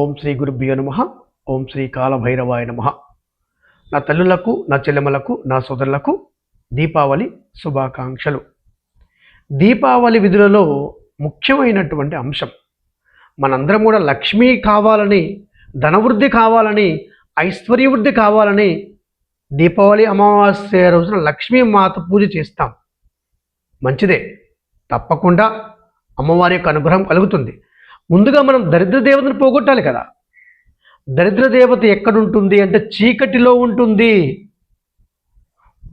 ఓం శ్రీ గురుభ్యో నమ. ఓం శ్రీ కాలభైరవాయ నమ. నా తల్లులకు నా చెల్లెమ్మలకు నా సోదరులకు దీపావళి శుభాకాంక్షలు. దీపావళి విధులలో ముఖ్యమైనటువంటి అంశం. మనందరం కూడా లక్ష్మి కావాలని ధనవృద్ధి కావాలని ఐశ్వర్యవృద్ధి కావాలని దీపావళి అమావాస్య రోజున లక్ష్మీ మాత పూజ చేస్తాం. మంచిదే. తప్పకుండా అమ్మవారి యొక్క అనుగ్రహం కలుగుతుంది. ముందుగా మనం దరిద్ర దేవతను పోగొట్టాలి కదా. దరిద్ర దేవత ఎక్కడుంటుంది అంటే చీకటిలో ఉంటుంది.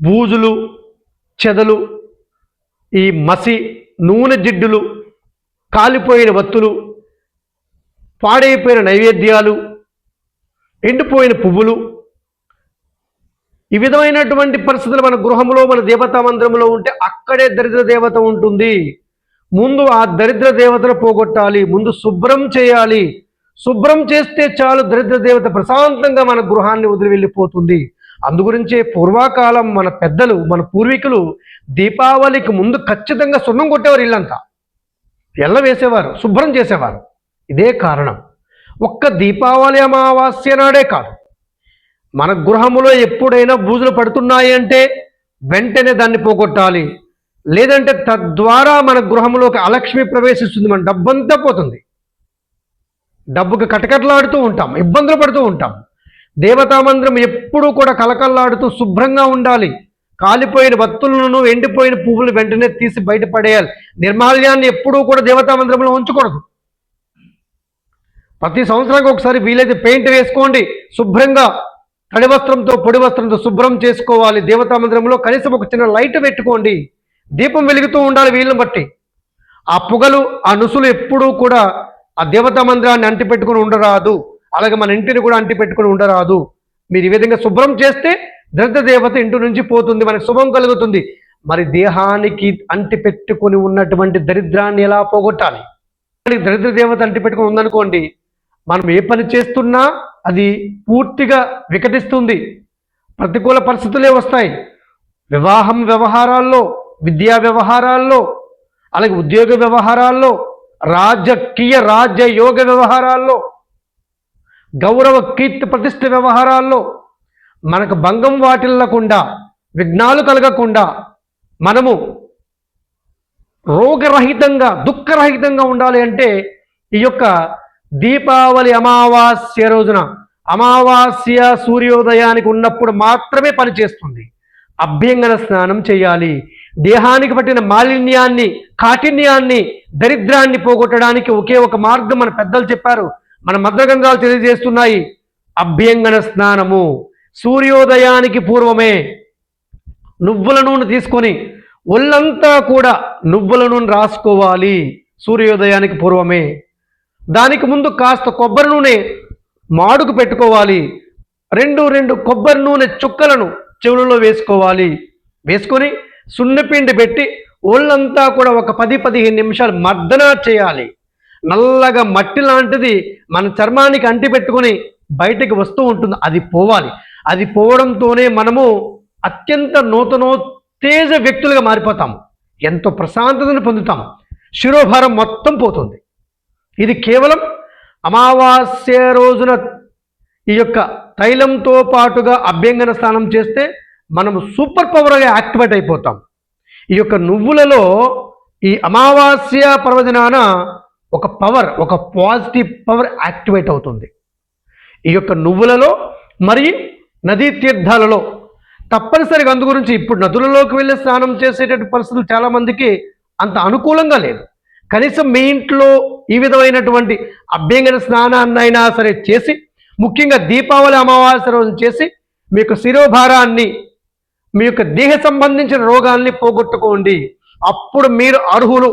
బూజులు చెదలు ఈ మసి నూనె జిడ్డులు కాలిపోయిన వత్తులు పాడైపోయిన నైవేద్యాలు ఎండిపోయిన పువ్వులు. ఈ విధమైనటువంటి పరిస్థితులు మన గృహంలో మన దేవతా మందిరంలో ఉంటే అక్కడే దరిద్ర దేవత ఉంటుంది. ముందు ఆ దరిద్ర దేవతను పోగొట్టాలి ముందు శుభ్రం చేయాలి. శుభ్రం చేస్తే చాలు దరిద్ర దేవత ప్రశాంతంగా మన గృహాన్ని వదిలి వెళ్ళిపోతుంది. అందుగురించే పూర్వకాలం మన పెద్దలు మన పూర్వీకులు దీపావళికి ముందు ఖచ్చితంగా సున్నం కొట్టేవారు ఇల్లంతా. ఎల్ల వేసేవారు శుభ్రం చేసేవారు. ఇదే కారణం. ఒక్క దీపావళి అమావాస్య నాడే కాదు. మన గృహములో ఎప్పుడైనా బూజులు పడుతున్నాయి అంటే వెంటనే దాన్ని పోగొట్టాలి. లేదంటే తద్వారా మన గృహంలోకి అలక్ష్మి ప్రవేశిస్తుంది మన డబ్బంతా పోతుంది. డబ్బుకి కటకట్లాడుతూ ఉంటాం ఇబ్బందులు పడుతూ ఉంటాం. దేవతా మందిరం ఎప్పుడూ కూడా కలకల్లాడుతూ శుభ్రంగా ఉండాలి. కాలిపోయిన వత్తులను ఎండిపోయిన పువ్వులు వెంటనే తీసి బయటపడేయాలి నిర్మాల్యాన్ని ఎప్పుడూ కూడా దేవతా మందిరంలో ఉంచకూడదు. ప్రతి సంవత్సరానికి ఒకసారి వీలైతే పెయింట్ వేసుకోండి. శుభ్రంగా తడి వస్త్రంతో పొడి వస్త్రంతో శుభ్రం చేసుకోవాలి. దేవతా మందిరంలో కనీసం ఒక చిన్న లైట్ పెట్టుకోండి. దీపం వెలుగుతూ ఉండాలి వీళ్ళని బట్టి. ఆ పొగలు ఆ నుసులు ఎప్పుడూ కూడా ఆ దేవతా మందిరాన్ని అంటిపెట్టుకుని ఉండరాదు. అలాగే మన ఇంటిని కూడా అంటిపెట్టుకుని ఉండరాదు. మీరు ఈ విధంగా శుభ్రం చేస్తే దరిద్ర దేవత ఇంటి నుంచి పోతుంది మనకి శుభం కలుగుతుంది. మరి దేహానికి అంటిపెట్టుకుని ఉన్నటువంటి దరిద్రాన్ని ఎలా పోగొట్టాలి? దరిద్ర దేవత అంటిపెట్టుకుని ఉందనుకోండి మనం ఏ పని చేస్తున్నా అది పూర్తిగా వికటిస్తుంది. ప్రతికూల పరిస్థితులే వస్తాయి. వివాహం వ్యవహారాల్లో విద్యా వ్యవహారాల్లో అలాగే ఉద్యోగ వ్యవహారాల్లో రాజకీయ రాజ్య యోగ వ్యవహారాల్లో గౌరవ కీర్తి ప్రతిష్ఠ వ్యవహారాల్లో మనకు భంగం వాటిల్లకుండా విఘ్నాలు కలగకుండా మనము రోగరహితంగా దుఃఖరహితంగా ఉండాలి అంటే ఈ యొక్క దీపావళి అమావాస్య రోజున అమావాస్య సూర్యోదయానికి ఉన్నప్పుడు మాత్రమే పనిచేస్తుంది అభ్యంగన స్నానం చేయాలి. దేహానికి పట్టిన మాలిన్యాన్ని కాఠిన్యాన్ని దరిద్రాన్ని పోగొట్టడానికి ఒకే ఒక మార్గం మన పెద్దలు చెప్పారు. మన మద్రగంధాలు తెలియజేస్తున్నాయి. అభ్యంగన స్నానము. సూర్యోదయానికి పూర్వమే నువ్వుల నూనె తీసుకొని ఒళ్ళంతా కూడా నువ్వుల నూనె రాసుకోవాలి. సూర్యోదయానికి పూర్వమే. దానికి ముందు కాస్త కొబ్బరి నూనె మాడుకు పెట్టుకోవాలి. రెండు రెండు కొబ్బరి నూనె చుక్కలను చెవులలో వేసుకోవాలి. వేసుకొని సున్నపిండి పెట్టి ఒళ్ళంతా కూడా ఒక పది పదిహేను నిమిషాలు మర్దన చేయాలి. నల్లగా మట్టి లాంటిది మన చర్మానికి అంటి పెట్టుకొని బయటికి వస్తూ ఉంటుంది. అది పోవాలి. అది పోవడంతోనే మనము అత్యంత నూతనోత్తేజ వ్యక్తులుగా మారిపోతాము. ఎంతో ప్రశాంతతను పొందుతాము. శిరోభారం మొత్తం పోతుంది. ఇది కేవలం అమావాస్య రోజున ఈ యొక్క తైలంతో పాటుగా అభ్యంగన స్నానం చేస్తే మనము సూపర్ పవర్గా యాక్టివేట్ అయిపోతాం. ఈ యొక్క నువ్వులలో ఈ అమావాస్య పర్వదినాన ఒక పవర్ ఒక పాజిటివ్ పవర్ యాక్టివేట్ అవుతుంది. ఈ యొక్క నువ్వులలో మరి నదీ తీర్థాలలో తప్పనిసరిగా అందు గురించి ఇప్పుడు నదులలోకి వెళ్ళి స్నానం చేసేటటువంటి పరిస్థితులు చాలామందికి అంత అనుకూలంగా లేదు. కనీసం మీ ఇంట్లో ఈ విధమైనటువంటి అభ్యంగన స్నానాన్నైనా సరే చేసి ముఖ్యంగా దీపావళి అమావాస్య రోజు చేసి మీకు శిరోభారాన్ని మీ యొక్క దేహ సంబంధించిన రోగాల్ని పోగొట్టుకోండి. అప్పుడు మీరు అర్హులు.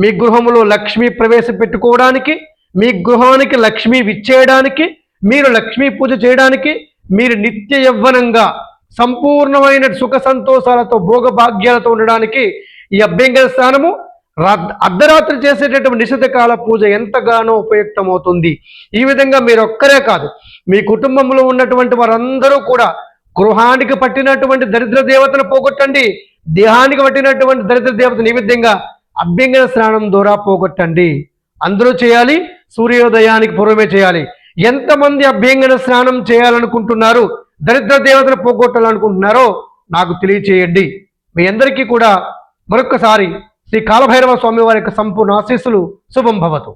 మీ గృహంలో లక్ష్మి ప్రవేశపెట్టుకోవడానికి మీ గృహానికి లక్ష్మి విచ్చేయడానికి మీరు లక్ష్మీ పూజ చేయడానికి మీరు నిత్య యవ్వనంగా సంపూర్ణమైన సుఖ సంతోషాలతో భోగభాగ్యాలతో ఉండడానికి ఈ అభ్యంగన స్నానము అర్ధరాత్రి చేసేటటువంటి నిశితకాల పూజ ఎంతగానో ఉపయుక్తమవుతుంది. ఈ విధంగా మీరు ఒక్కరే కాదు. మీ కుటుంబంలో ఉన్నటువంటి వారందరూ కూడా గృహానికి పట్టినటువంటి దరిద్ర దేవతను పోగొట్టండి. దేహానికి పట్టినటువంటి దరిద్ర దేవత ఈ అభ్యంగన స్నానం ద్వారా పోగొట్టండి. అందరూ చేయాలి సూర్యోదయానికి పూర్వమే చేయాలి. ఎంతమంది అభ్యంగన స్నానం చేయాలనుకుంటున్నారు దరిద్ర దేవతను పోగొట్టాలనుకుంటున్నారో నాకు తెలియచేయండి. మీ అందరికీ కూడా మరొక్కసారి శ్రీ కాలభైరవ స్వామి వారి యొక్క సంపూర్ణ ఆశీస్సులు. శుభం భవతు.